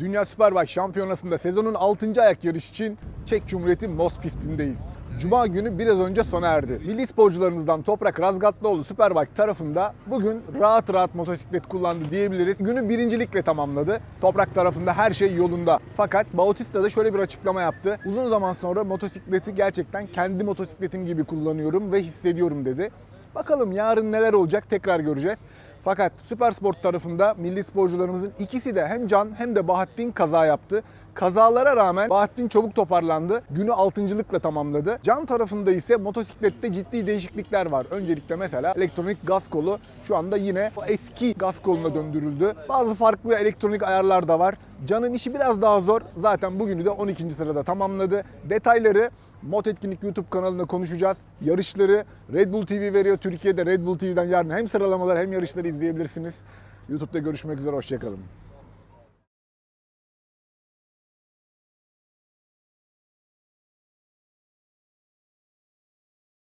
Dünya Superbike Şampiyonası'nda sezonun 6. ayak yarış için Çek Cumhuriyeti Most pistindeyiz. Cuma günü biraz önce sona erdi. Milli sporcularımızdan Toprak Razgatlıoğlu Superbike tarafında bugün rahat rahat motosiklet kullandı diyebiliriz. Günü birincilikle tamamladı. Toprak tarafında her şey yolunda. Fakat Bautista da şöyle bir açıklama yaptı. Uzun zaman sonra motosikleti gerçekten kendi motosikletim gibi kullanıyorum ve hissediyorum dedi. Bakalım yarın neler olacak tekrar göreceğiz. Fakat Süpersport tarafında milli sporcularımızın ikisi de hem Can hem de Bahattin kaza yaptı. Kazalara rağmen Bahattin çabuk toparlandı. Günü altıncılıkla tamamladı. Can tarafında ise motosiklette ciddi değişiklikler var. Öncelikle mesela elektronik gaz kolu şu anda yine eski gaz koluna döndürüldü. Bazı farklı elektronik ayarlar da var. Can'ın işi biraz daha zor. Zaten bugünü de 12. sırada tamamladı. Detayları Mot Etkinlik YouTube kanalında konuşacağız. Yarışları Red Bull TV veriyor. Türkiye'de Red Bull TV'den yarın hem sıralamalar hem yarışları izleyebilirsiniz. YouTube'da görüşmek üzere. Hoşçakalın.